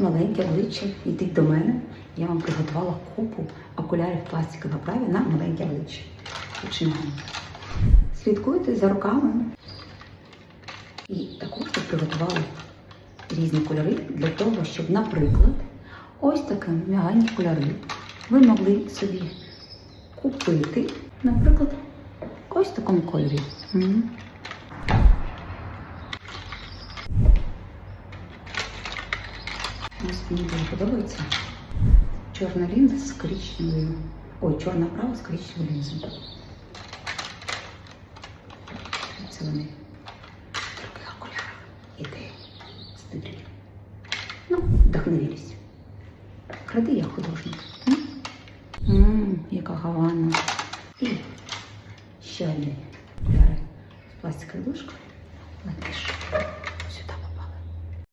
маленьке обличчя, йдіть до мене. Я вам приготувала купу окулярів пластикової оправі на маленьке обличчя. Починаємо. Слідкуйте за руками. І також тут приготували різні кольори для того, щоб, наприклад, ось такі м'ягенькі кольори ви могли собі купити, наприклад, ось такому кольорі. Ось мені дуже подобається. Чорна лінза. Ой, чорна права з коричневою лінзою. Це вони таких окулярах іде стилі. Ну, вдохновились. Кради я художник. М? М, яка гавана. І ще одні окуляри з пластиковою. Латиш.